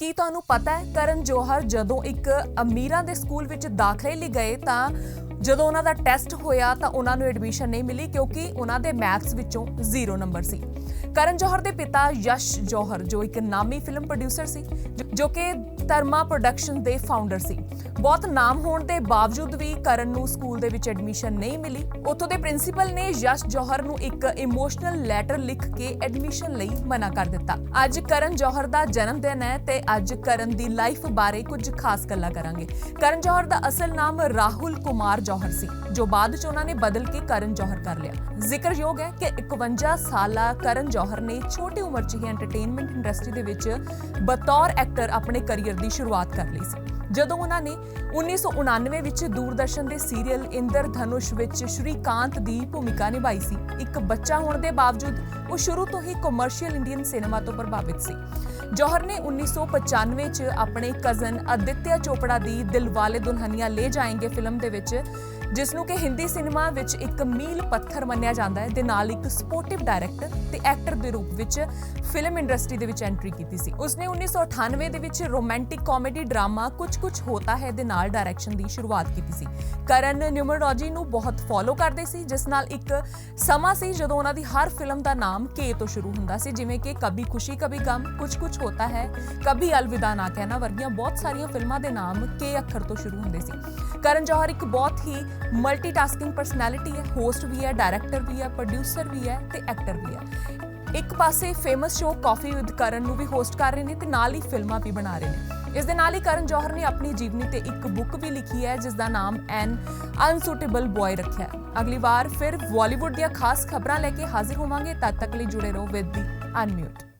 ਕੀ ਤੁਹਾਨੂੰ ਪਤਾ ਹੈ, ਕਰਨ ਜੋਹਰ ਜਦੋਂ ਇੱਕ ਅਮੀਰਾਂ ਦੇ ਸਕੂਲ ਵਿੱਚ ਦਾਖਲੇ ਲਈ ਗਏ ਤਾਂ ਜਦੋਂ ਉਹਨਾਂ ਦਾ ਟੈਸਟ ਹੋਇਆ ਤਾਂ ਉਹਨਾਂ ਨੂੰ ਐਡਮਿਸ਼ਨ ਨਹੀਂ ਮਿਲੀ ਕਿਉਂਕਿ ਉਹਨਾਂ ਦੇ ਮੈਥਸ ਵਿੱਚੋਂ 0 ਨੰਬਰ ਸੀ। ਕਰਨ ਜੋਹਰ ਦੇ ਪਿਤਾ ਯਸ਼ ਜੋਹਰ, ਜੋ ਇੱਕ ਨਾਮੀ ਫਿਲਮ ਪ੍ਰੋਡਿਊਸਰ ਸੀ, ਜੋ- ਕਿ ਧਰਮਾ ਪ੍ਰੋਡਕਸ਼ਨ ਦੇ ਫਾਊਂਡਰ ਸੀ। ਬਹੁਤ ਨਾਮ ਹੋਣ ਦੇ ਬਾਵਜੂਦ ਵੀ ਕਰਨ ਨੂੰ ਸਕੂਲ ਦੇ ਵਿੱਚ ਐਡਮਿਸ਼ਨ ਨਹੀਂ ਮਿਲੀ। ਉੱਥੋਂ ਦੇ ਪ੍ਰਿੰਸੀਪਲ ਨੇ ਯਸ਼ ਜੋਹਰ ਨੂੰ ਇੱਕ ਇਮੋਸ਼ਨਲ ਲੈਟਰ ਲਿਖ ਕੇ ਐਡਮਿਸ਼ਨ ਲਈ ਮਨਾ ਕਰ ਦਿੱਤਾ। ਅੱਜ ਕਰਨ ਜੋਹਰ ਦਾ ਜਨਮ ਦਿਨ ਹੈ ਤੇ ਅੱਜ ਕਰਨ ਦੀ ਲਾਈਫ ਬਾਰੇ ਕੁਝ ਖਾਸ ਗੱਲਾਂ ਕਰਾਂਗੇ। ਕਰਨ ਜੋਹਰ ਦਾ ਅਸਲ ਨਾਮ ਰਾਹੁਲ ਕੁਮਾਰ ਜੋਹਰ ਸੀ, ਜੋ ਬਾਅਦ ਚ ਉਹਨਾਂ ਨੇ ਬਦਲ ਕੇ ਕਰਨ ਜੋਹਰ ਕਰ ਲਿਆ। ਜ਼ਿਕਰਯੋਗ ਹੈ ਕਿ 51 ਸਾਲਾ ਕਰਨ ਜੋਹਰ ਨੇ ਛੋਟੀ ਉਮਰ 'ਚ ਹੀ ਐਂਟਰਟੇਨਮੈਂਟ ਇੰਡਸਟਰੀ ਦੇ ਵਿੱਚ ਬਤੌਰ ਐਕਟਰ ਆਪਣੇ ਕੈਰੀਅਰ ਦੀ ਸ਼ੁਰੂਆਤ ਕਰ ਲਈ ਸੀ। ਜਦੋਂ ਉਹਨਾਂ ਨੇ 1999 ਵਿੱਚ ਦੂਰਦਰਸ਼ਨ ਦੇ ਸੀਰੀਅਲ ਇੰਦਰ ਵਿੱਚ ਸ਼੍ਰੀਕਾਂਤ ਦੀ ਭੂਮਿਕਾ ਨਿਭਾਈ ਸੀ। ਇੱਕ ਬੱਚਾ ਹੋਣ ਦੇ ਬਾਵਜੂਦ ਉਹ ਸ਼ੁਰੂ ਤੋਂ ਹੀ ਕਮਰਸ਼ੀਅਲ ਇੰਡੀਅਨ ਸਿਨੇਮਾ ਤੋਂ ਪ੍ਰਭਾਵਿਤ ਸੀ। ਜੋਹਰ ਨੇ 1995 ਚ ਆਪਣੇ ਕਜ਼ਨ ਅਦਿੱਤਿਆ ਚੋਪੜਾ ਦੀ ਦਿਲਵਾਲੇ ਦੁਲਹਨੀਆ ਲੈ ਜਾਏਂਗੇ ਫਿਲਮ ਦੇ ਵਿੱਚ ਜਿਸ ਨੂੰ ਕਿ ਹਿੰਦੀ ਸਿਨੇਮਾ ਵਿੱਚ ਇੱਕ ਮੀਲ ਪੱਥਰ ਮੰਨਿਆ ਜਾਂਦਾ ਹੈ, ਦੇ ਨਾਲ ਇੱਕ ਸਪੋਰਟਿਵ ਡਾਇਰੈਕਟਰ ਤੇ ਐਕਟਰ ਦੇ ਰੂਪ ਵਿੱਚ ਫਿਲਮ ਇੰਡਸਟਰੀ ਦੇ ਵਿੱਚ ਐਂਟਰੀ ਕੀਤੀ ਸੀ। ਉਸਨੇ 1998 ਦੇ ਵਿੱਚ ਰੋਮਾਂਟਿਕ ਕਾਮੇਡੀ ਡਰਾਮਾ ਕੁਝ ਕੁਝ ਹੋਤਾ ਹੈ ਦੇ ਨਾਲ ਡਾਇਰੈਕਸ਼ਨ ਦੀ ਸ਼ੁਰੂਆਤ ਕੀਤੀ ਸੀ। ਕਰਨ ਨਿਊਮਰੋਲੋਜੀ ਨੂੰ ਬਹੁਤ ਫੋਲੋ ਕਰਦੇ ਸੀ, ਜਿਸ ਨਾਲ ਇੱਕ ਸਮਾਂ ਸੀ ਜਦੋਂ ਉਹਨਾਂ ਦੀ ਹਰ ਫਿਲਮ ਦਾ ਨਾਮ ਕੇ ਤੋਂ ਸ਼ੁਰੂ ਹੁੰਦਾ ਸੀ, ਜਿਵੇਂ ਕਿ ਕਭੀ ਖੁਸ਼ੀ, ਕਭੀ ਗਮ ਕੁਝ ਕੁਝ ਹੋਤਾ ਹੈ, ਕਭੀ ਅਲਵਿਦਾ ਨਾ ਕਹਿਣਾ ਵਰਗੀਆਂ ਬਹੁਤ ਸਾਰੀਆਂ ਫਿਲਮਾਂ ਦੇ ਨਾਮ ਕੇ ਅੱਖਰ ਤੋਂ ਸ਼ੁਰੂ ਹੁੰਦੇ ਸੀ। ਕਰਨ ਜੌਹਰ ਇੱਕ ਬਹੁਤ ਹੀ ਮਲਟੀਟਾਸਕਿੰਗ ਪਰਸਨੈਲਿਟੀ ਹੈ ਹੋਸਟ ਵੀ ਹੈ ਡਾਇਰੈਕਟਰ ਵੀ ਹੈ ਪ੍ਰੋਡਿਊਸਰ ਵੀ ਹੈ ਤੇ ਐਕਟਰ ਵੀ ਹੈ। ਇੱਕ ਪਾਸੇ ਫੇਮਸ ਸ਼ੋਅ ਕਾਫੀ ਵਿਦ ਕਰਨ ਨੂੰ ਵੀ ਹੋਸਟ ਕਰ ਰਹੇ ਨੇ ਤੇ ਨਾਲ ਹੀ ਫਿਲਮਾਂ ਵੀ ਬਣਾ ਰਹੇ ਨੇ। ਇਸ ਦੇ ਨਾਲ ਹੀ ਕਰਨ ਜੋਹਰ ਨੇ ਆਪਣੀ ਜੀਵਨੀ ਤੇ ਇੱਕ ਬੁੱਕ ਵੀ ਲਿਖੀ ਹੈ ਜਿਸ ਦਾ ਨਾਮ ਐਨ ਅਨਸੂਟੇਬਲ ਬॉय ਰੱਖਿਆ ਹੈ। ਅਗਲੀ ਵਾਰ ਫਿਰ ਬਾਲੀਵੁੱਡ ਦੀਆਂ ਖਾਸ ਖਬਰਾਂ ਲੈ ਕੇ ਹਾਜ਼ਰ ਹੋਵਾਂਗੇ। ਤਦ ਤੱਕ ਲਈ ਜੁੜੇ ਰਹੋ ਵਿਦ ਦੀ ਅਨਮਿਊਟ